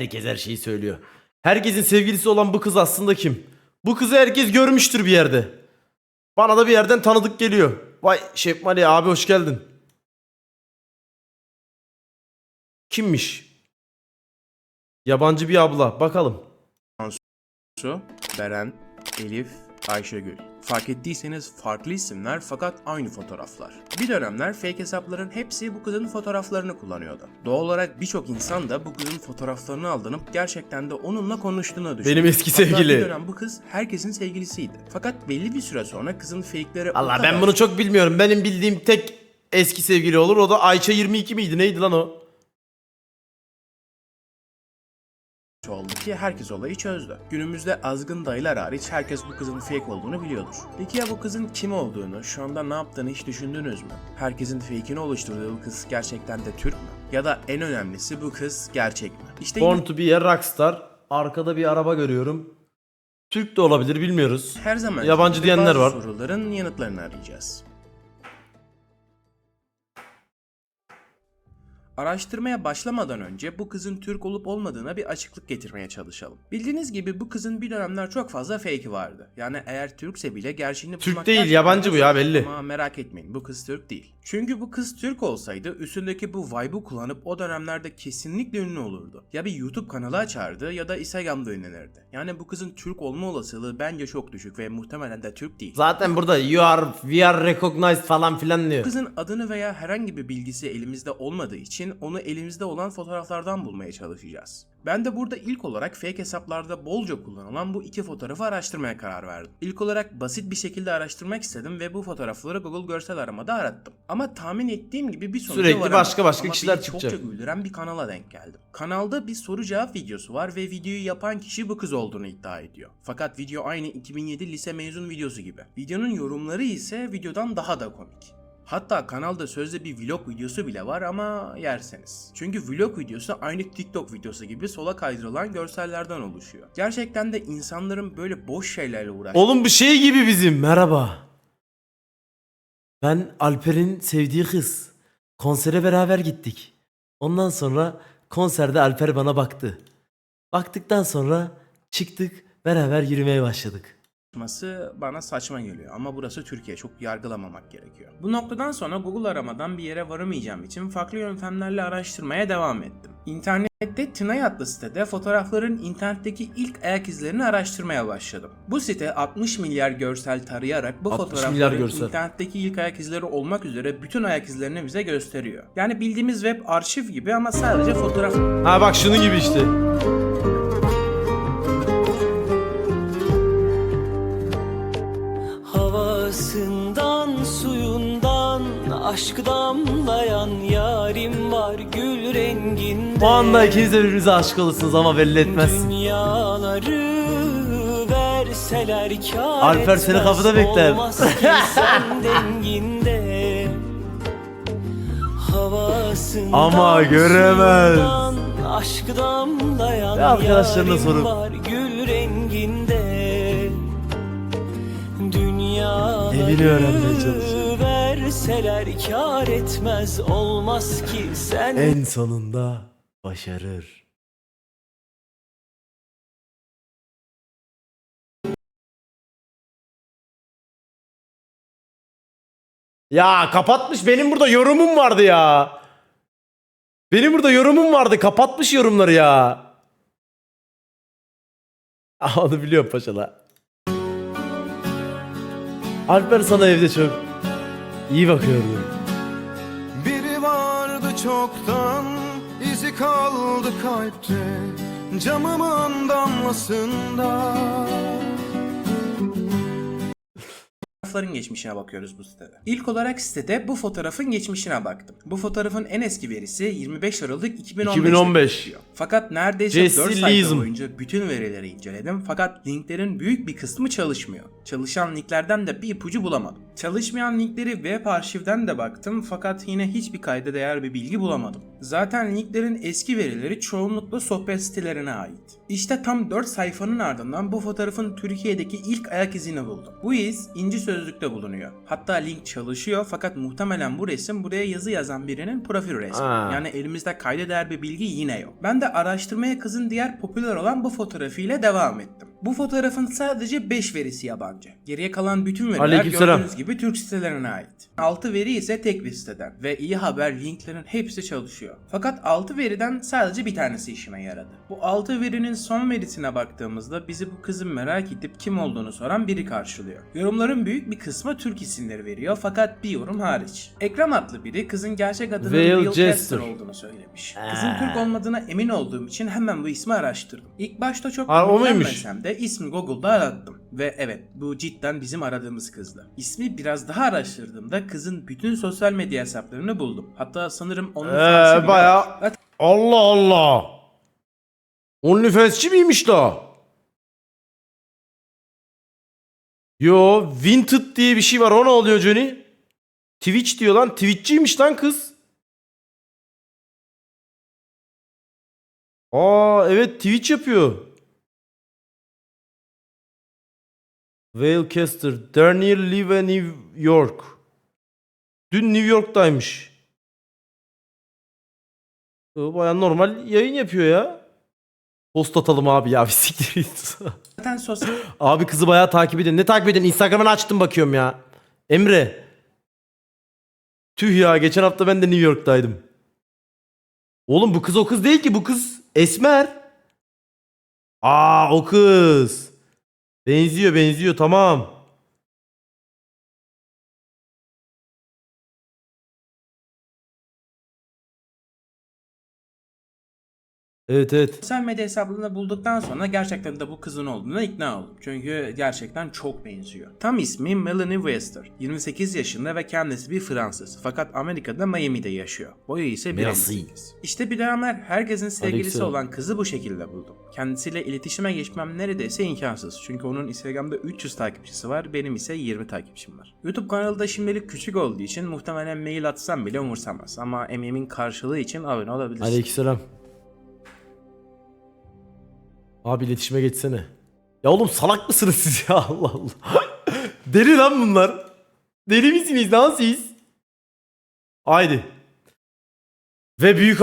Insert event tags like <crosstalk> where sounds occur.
herkes her şeyi söylüyor. Herkesin sevgilisi olan bu kız aslında kim? Bu kızı herkes görmüştür bir yerde. Bana da bir yerden tanıdık geliyor. Vay Şefmali abi hoş geldin. Kimmiş? Yabancı bir abla. Bakalım. Beren, Elif, Ayşegül. Fark ettiyseniz farklı isimler fakat aynı fotoğraflar. Bir dönemler fake hesapların hepsi bu kızın fotoğraflarını kullanıyordu. Doğal olarak birçok insan da bu kızın fotoğraflarını aldırıp gerçekten de onunla konuştuğunu düşünüyor. Benim eski Hatta sevgili. bir dönem bu kız herkesin sevgilisiydi. Fakat belli bir süre sonra kızın fake'leri Allah ben bunu çok bilmiyorum. Benim bildiğim tek eski sevgili olur. O da Ayça 22 miydi? Neydi lan o? Oldu ki herkes olayı çözdü. Günümüzde azgın dayılar hariç herkes bu kızın fake olduğunu biliyordur. Peki ya bu kızın kim olduğunu, şu anda ne yaptığını hiç düşündünüz mü? Herkesin fake'ini oluşturduğu bu kız gerçekten de Türk mü? Ya da en önemlisi bu kız gerçek mi? İşte Born to be a rockstar. Arkada bir araba görüyorum. Türk de olabilir bilmiyoruz. her zaman yabancı diyenler var. soruların yanıtlarını arayacağız. Araştırmaya başlamadan önce bu kızın Türk olup olmadığına bir açıklık getirmeye çalışalım. Bildiğiniz gibi bu kızın bir dönemler çok fazla fake'i vardı. Yani eğer Türkse bile gerçeğini Türk bulmak değil, yabancı bu ya, belli. Ama merak etmeyin bu kız Türk değil. Çünkü bu kız Türk olsaydı üstündeki bu vibe'ı kullanıp o dönemlerde kesinlikle ünlü olurdu. Ya bir YouTube kanalı açardı ya da Instagram'da ünlenirdi. Yani bu kızın Türk olma olasılığı bence çok düşük ve muhtemelen de Türk değil. Zaten burada you are, we are recognized falan filan diyor. Kızın adını veya herhangi bir bilgisi elimizde olmadığı için onu elimizde olan fotoğraflardan bulmaya çalışacağız. Ben de burada ilk olarak fake hesaplarda bolca kullanılan bu iki fotoğrafı araştırmaya karar verdim. İlk olarak basit bir şekilde araştırmak istedim ve bu fotoğrafları Google görsel aramada arattım. Ama tahmin ettiğim gibi bir sonuca Sürekli varamadım. başka başka Ama kişiler beni çıkacak. Çokça güldüren bir kanala denk geldim. Kanalda bir soru cevap videosu var ve videoyu yapan kişi bu kız olduğunu iddia ediyor. Fakat video aynı 2007 lise mezun videosu gibi. Videonun yorumları ise videodan daha da komik. Hatta kanalda sözde bir vlog videosu bile var ama yerseniz. Çünkü vlog videosu aynı TikTok videosu gibi sola kaydırılan görsellerden oluşuyor. Gerçekten de insanların böyle boş şeylerle uğraştığı Oğlum bu şey gibi bizim. Merhaba. Ben Alper'in sevdiği kız. Konsere beraber gittik. Ondan sonra konserde Alper bana baktı. Baktıktan sonra çıktık beraber yürümeye başladık. Yapması bana saçma geliyor ama burası Türkiye çok yargılamamak gerekiyor. Bu noktadan sonra Google aramadan bir yere varamayacağım için farklı yöntemlerle araştırmaya devam ettim. İnternette Tınay adlı sitede fotoğrafların internetteki ilk ayak izlerini araştırmaya başladım. Bu site 60 milyar görsel tarayarak bu 60 milyar fotoğrafların görsel. internetteki ilk ayak izleri olmak üzere bütün ayak izlerini bize gösteriyor. Yani bildiğimiz web arşiv gibi ama sadece fotoğraf Ha bak şunun gibi işte. Havasından suyundan aşk damlayan yarim var gül renginde. O anda ikiniz de birbirinize aşık olursunuz ama belli etmez. Dünyaları verseler kâr Alper seni kapıda bekler. <laughs> Havasından Ama göremez. suyundan Aşk damlayan Ve arkadaşlarına sorup. Evini öğrenmeye çalışıyor. verseler kâr etmez olmaz ki sen En sonunda başarır. Ya kapatmış benim burada yorumum vardı ya. Benim burada yorumum vardı kapatmış yorumları ya. Onu biliyorum paşala. Alper sana evde çok iyi bakıyordu. Biri vardı çoktan izi kaldı kalpte Camımın damlasında fotoğrafların geçmişine bakıyoruz bu sitede. İlk olarak sitede bu fotoğrafın geçmişine baktım. Bu fotoğrafın en eski verisi 25 Aralık 2015. 2015. Fakat neredeyse Jesse 4 sayfa Leeson. boyunca bütün verileri inceledim fakat linklerin büyük bir kısmı çalışmıyor. Çalışan linklerden de bir ipucu bulamadım. Çalışmayan linkleri web arşivden de baktım fakat yine hiçbir kayda değer bir bilgi bulamadım. Zaten linklerin eski verileri çoğunlukla sohbet sitelerine ait. İşte tam 4 sayfanın ardından bu fotoğrafın Türkiye'deki ilk ayak izini buldum. Bu iz İnci Sözlük'te bulunuyor. Hatta link çalışıyor fakat muhtemelen bu resim buraya yazı yazan birinin profil resmi. Aa. Yani elimizde kayda değer bir bilgi yine yok. Ben de araştırmaya kızın diğer popüler olan bu fotoğrafıyla devam ettim. Bu fotoğrafın sadece 5 verisi yabancı. Geriye kalan bütün veriler Aleykümselam. gördüğünüz gibi Türk sitelerine ait. 6 veri ise tek bir siteden ve iyi haber linklerin hepsi çalışıyor. Fakat 6 veriden sadece bir tanesi işime yaradı. Bu 6 verinin son verisine baktığımızda bizi bu kızın merak edip kim olduğunu soran biri karşılıyor. Yorumların büyük bir kısmı Türk isimleri veriyor fakat bir yorum hariç. Ekran adlı biri kızın gerçek adının Real Jester. Caster olduğunu söylemiş. Kızın Türk olmadığına emin olduğum için hemen bu ismi araştırdım. İlk başta çok Ha, o muymuş? güvenmesem de ismi Google'da arattım. Ve evet bu cidden bizim aradığımız kızdı. İsmi biraz daha araştırdığımda kızın bütün sosyal medya hesaplarını buldum. Hatta sanırım onun Ee, baya Allah Allah. OnlyFans'çi miymiş da? Yo, Vinted diye bir şey var. O ne oluyor Johnny? Twitch diyor lan. Twitch'çiymiş lan kız. Aa evet Twitch yapıyor. Vale Caster. Dernier live in New York. Dün New York'taymış. O Baya normal yayın yapıyor ya. Post atalım abi ya <laughs> bir siktir git. Zaten sosyal abi kızı bayağı takip edin. Ne takip edin? Instagram'ını açtım bakıyorum ya. Emre. Tüh ya geçen hafta ben de New York'taydım. Oğlum bu kız o kız değil ki bu kız Esmer. Aa o kız. Benziyor benziyor tamam. Evet evet. sosyal medya hesaplarını bulduktan sonra gerçekten de bu kızın olduğuna ikna oldum. Çünkü gerçekten çok benziyor. Tam ismi Melanie Wester. 28 yaşında ve kendisi bir Fransız. Fakat Amerika'da Miami'de yaşıyor. Boyu ise Merci. 1.58. İşte bir dönemler herkesin sevgilisi Aleykümselam. olan kızı bu şekilde buldum. Kendisiyle iletişime geçmem neredeyse imkansız. Çünkü onun Instagram'da 300 takipçisi var, benim ise 20 takipçim var. YouTube kanalı da şimdilik küçük olduğu için muhtemelen mail atsam bile umursamaz. Ama emeğimin karşılığı için abone olabilirsiniz. Aleykümselam. Abi iletişime geçsene. Ya oğlum salak mısınız siz ya <laughs> Allah Allah. Deli lan bunlar. Deli misiniz lan siz? Haydi. Ve büyük